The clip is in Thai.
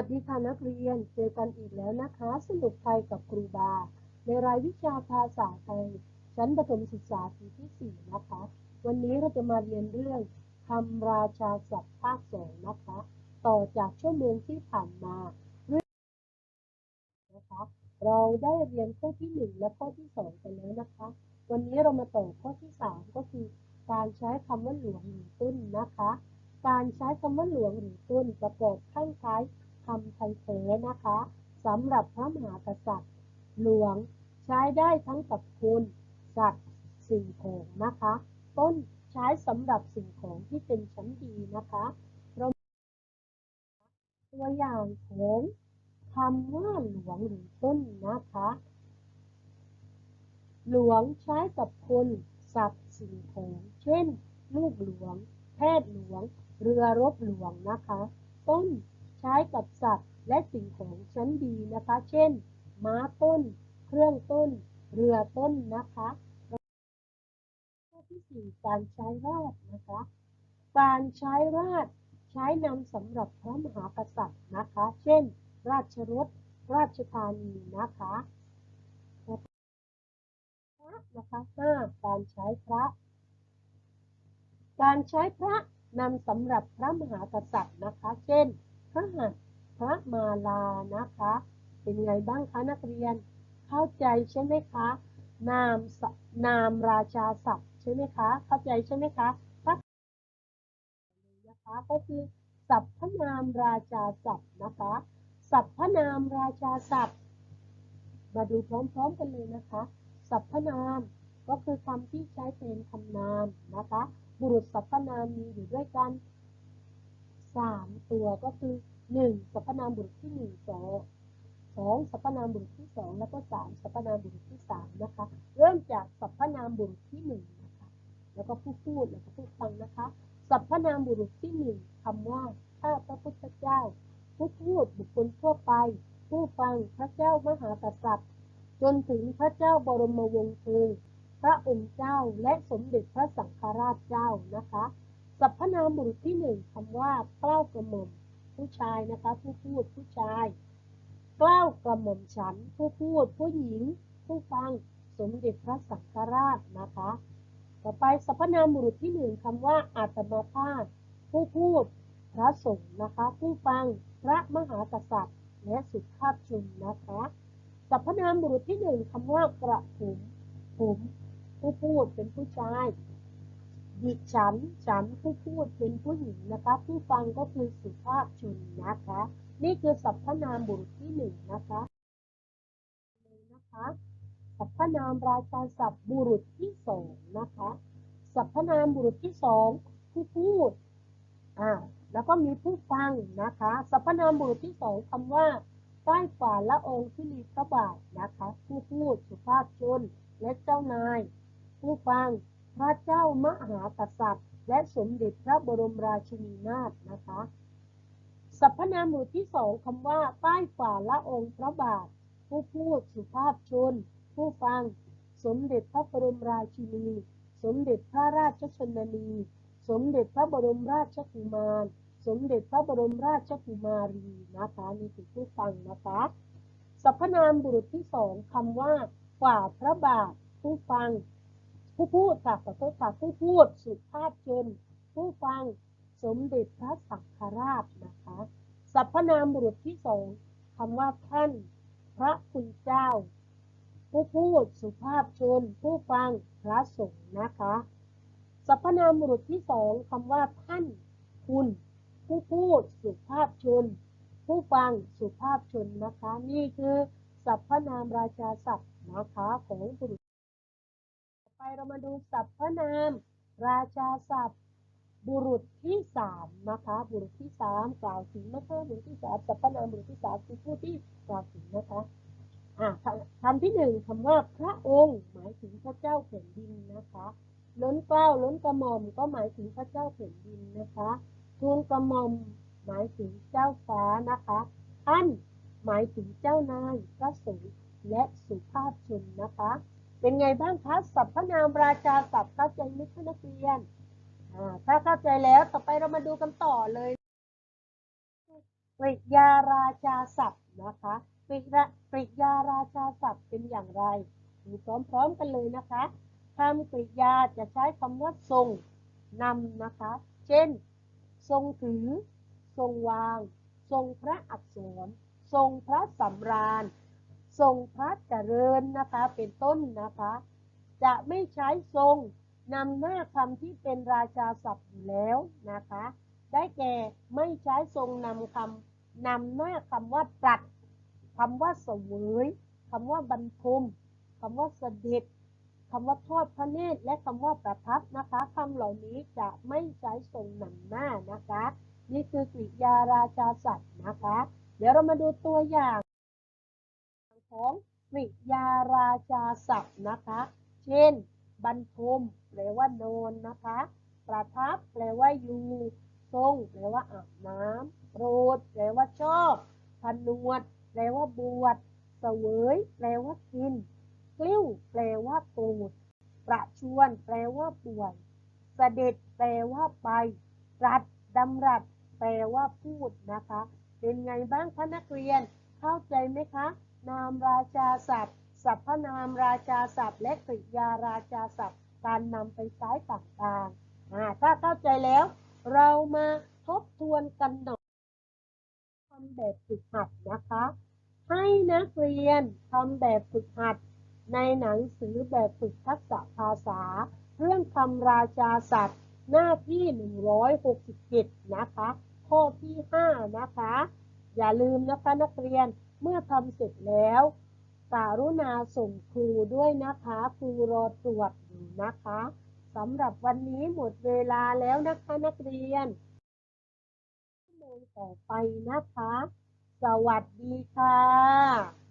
วัสดีค่ะนักเรียน เจอกันอีกแล้วนะคะ สนุกไปกับครูบา ในรายวิชาภาษาไทย ชั้นประถมศึกษาปีที่ 4 นะคะ วันนี้เราจะมาเรียนเรื่องคำราชาศัพท์ภาคสองนะคะ ต่อจากชั่วโมงที่ผ่านมาเรื่องนะคะ เราได้เรียนข้อที่ 1 และข้อที่2กันแล้วนะคะ วันนี้เรามาต่อข้อที่ 3 ก็คือ การใช้คำว่าหลวงหรือต้นนะคะ การใช้คำว่าหลวงหรือต้นประกอบข้างท้าย คำไทยแท้นะคะสำหรับพระมหากษัตริย์ หลวงใช้ได้ทั้งกับคนสัตว์สิ่งของนะคะ ต้นใช้สำหรับสิ่งของที่เป็นชั้นดีนะคะราตัวอย่างของคำว่าหลวงหรือต้นนะคะ หลวงใช้กับคนสัตว์สิ่งของ เช่น ลูกหลวง แพทย์หลวง เรือรบหลวงนะคะ ต้น ใช้กับสัตว์และสิ่งของชั้นดีนะคะ เช่น ม้าต้น เครื่องต้น เรือต้นนะคะข้อที่สี่การใช้ราชนะคะ การใช้ราชใช้นำสำหรับพระมหากษัตริย์นะคะ เช่น ราชรถ ราชธานีนะคะพระนะคะห้าการใช้พระ การใช้พระนำสำหรับพระมหากษัตริย์นะคะ เช่น ระหัตพระมาลานะคะ เป็นไงบ้างคะนักเรียน เข้าใจใช่ไหมคะ นามนามราชาศัพท์ใช่ไหมคะ เข้าใจใช่ไหมคะถ้านะคะก็คือสรรพนามราชาศัพท์นะคะสรรพนามราชาศัพท์ มาดูพร้อมๆกันเลยนะคะสรรพนามก็คือคำที่ใช้เป็นคำนามนะคะ บุรุษสรรพนามมีอยู่ด้วยกัน สามตัวก็คือหนึ่งสรรพนามบุรุษที่หนึ่งสองสองสรรพนามบุรุษที่สองแล้วก็สามสรรพนามบุรุษที่สามนะคะ เริ่มจากสรรพนามบุรุษที่หนึ่งนะคะ แล้วก็ผู้พูดแล้วก็ผู้ฟังนะคะสรรพนามบุรุษที่หนึ่งคำว่าข้าพระพุทธเจ้า ผู้พูดบุคคลทั่วไป ผู้ฟังพระเจ้ามหากษัตริย์ จนถึงพระเจ้าบรมวงศ์คือพระองค์เจ้าและสมเด็จพระสังฆราชเจ้านะคะ สรรพนามบุรุษที่หนึ่งคำว่าเกล้ากระหม่อมผู้ชายนะคะผู้พูดผู้ชายเกล้ากระหม่อมฉัน ผู้พูด ผู้หญิง ผู้ฟัง สมเด็จพระสังฆราชนะคะ ต่อไปสรรพนามบุรุษที่หนึ่งคำว่าอาตมาภาพผู้พูด พระสงฆ์นะคะ ผู้ฟังพระมหากษัตริย์ และสุภาพชนนะคะสรรพนามบุรุษที่หนึ่งคำว่ากระผมผม ผู้พูดเป็นผู้ชาย ดิฉัน ฉันผู้พูดเป็นผู้หญิงนะคะ ผู้ฟังก็คือสุภาพชนนะคะ นี่คือสรรพนามบุรุษที่หนึ่งนะคะนะคะสรรพนามราชาศัพท์บุรุษที่สองนะคะสรรพนามบุรุษที่สองผู้พูดอ่าแล้วก็มีผู้ฟังนะคะสรรพนามบุรุษที่สองคำว่าใต้ฝ่าละองค์ที่มีพระบาทนะคะ ผู้พูดสุภาพชนและเจ้านาย ผู้ฟัง พระเจ้ามหากษัตริย์ และสมเด็จพระบรมราชินีนาถนะคะ สรรพนามหมู่ที่สองคำว่า ใต้ฝ่าละองค์พระบาท ผู้พูดสุภาพชน ผู้ฟัง สมเด็จพระบรมราชินี สมเด็จพระราชชนนี สมเด็จพระบรมราชกุมาร สมเด็จพระบรมราชกุมารีนะคะนี่คือผู้ฟังนะคะสรรพนามบุรุษที่สองคำว่าฝ่าพระบาท ผู้ฟัง ผู้พูดค่ะขอโทษค่ะผู้พูดสุภาพชน ผู้ฟังสมเด็จพระสังฆราชนะคะสรรพนามบุรุษที่สองคำว่าท่าน พระคุณเจ้า ผู้พูดสุภาพชน ผู้ฟังพระสงฆ์นะคะสรรพนามบุรุษที่สองคำว่าท่าน คุณ ผู้พูดสุภาพชน ผู้ฟังสุภาพชนนะคะ นี่คือสรรพนามราชาศัพท์นะคะของบุรุษ ไปเรามาดูสรรพนาม ราชาศัพท์ บุรุษที่สามนะคะ บุรุษที่สามกล่าวถึงนะคะบุรุษที่สามสรรพนามบุรุษที่สามคือผู้ที่กล่าวถึงนะคะอ่าคำที่หนึ่งคำว่าพระองค์ หมายถึงพระเจ้าแผ่นดินนะคะล้นเกล้าล้นกระหม่อมก็หมายถึงพระเจ้าแผ่นดินนะคะทูลกระหม่อมหมายถึงเจ้าฟ้านะคะท่านหมายถึงเจ้านายพระสงฆ์และสุภาพชนนะคะ เป็นไงบ้างคะสรรพนามราชาศัพท์เข้าใจไหมคะนักเรียนถ้าเข้าใจแล้วต่อไปเรามาดูกันต่อเลยกริยาราชาศัพท์นะคะกริยากริยาราชาศัพท์เป็นอย่างไรดูพร้อมๆกันเลยนะคะคำกริยาจะใช้คำว่าทรงนำนะคะ เช่น ทรงถือ ทรงวาง ทรงพระอักษร ทรงพระสำราญ ทรงพระเจริญนะคะเป็นต้นนะคะ จะไม่ใช้ทรงนำหน้าคำที่เป็นราชาศัพท์อยู่แล้วนะคะ ได้แก่ไม่ใช้ทรงนำคำนำหน้าคำว่าตรัสคำว่าเสวยคำว่าบรรทมคำว่าเสด็จคำว่าทอดพระเนตรและคำว่าประทับนะคะคำเหล่านี้จะไม่ใช้ทรงนำหน้านะคะ นี่คือกริยาราชาศัพท์นะคะ เดี๋ยวเรามาดูตัวอย่าง ของกริยาราชาศัพท์นะคะ เช่น บรรทมแปลว่านอนนะคะ ประทับแปลว่าอยู่ ทรงแปลว่าอาบน้ำโปรดแปลว่าชอบพนวด แปลว่าบวชเสวย แปลว่ากิน กลิ้ว แปลว่าโปรดประชวน แปลว่าป่วยเสด็จ แปลว่าไปรัดดำรัสแปลว่าพูดนะคะ เป็นไงบ้างคะนักเรียน เข้าใจไหมคะ นามราชาศัพท์สรรพนามราชาศัพท์ และกริยาราชาศัพท์ การนำไปใช้ต่างๆ ถ้าเข้าใจแล้ว เรามาทบทวนกันหน่อยทำแบบฝึกหัดนะคะ ให้นักเรียนทำแบบฝึกหัด ในหนังสือแบบฝึกทักษะภาษา เรื่องคำราชาศัพท์ หน้าที่ 167 นะคะ ข้อที่ 5 นะคะ อย่าลืมนะคะนักเรียน เมื่อทำเสร็จแล้วการุณาส่งครูด้วยนะคะ ครูรอตรวจอยู่นะคะสำหรับวันนี้หมดเวลาแล้วนะคะนักเรียนชั่วโมงต่อไปนะคะ สวัสดีค่ะ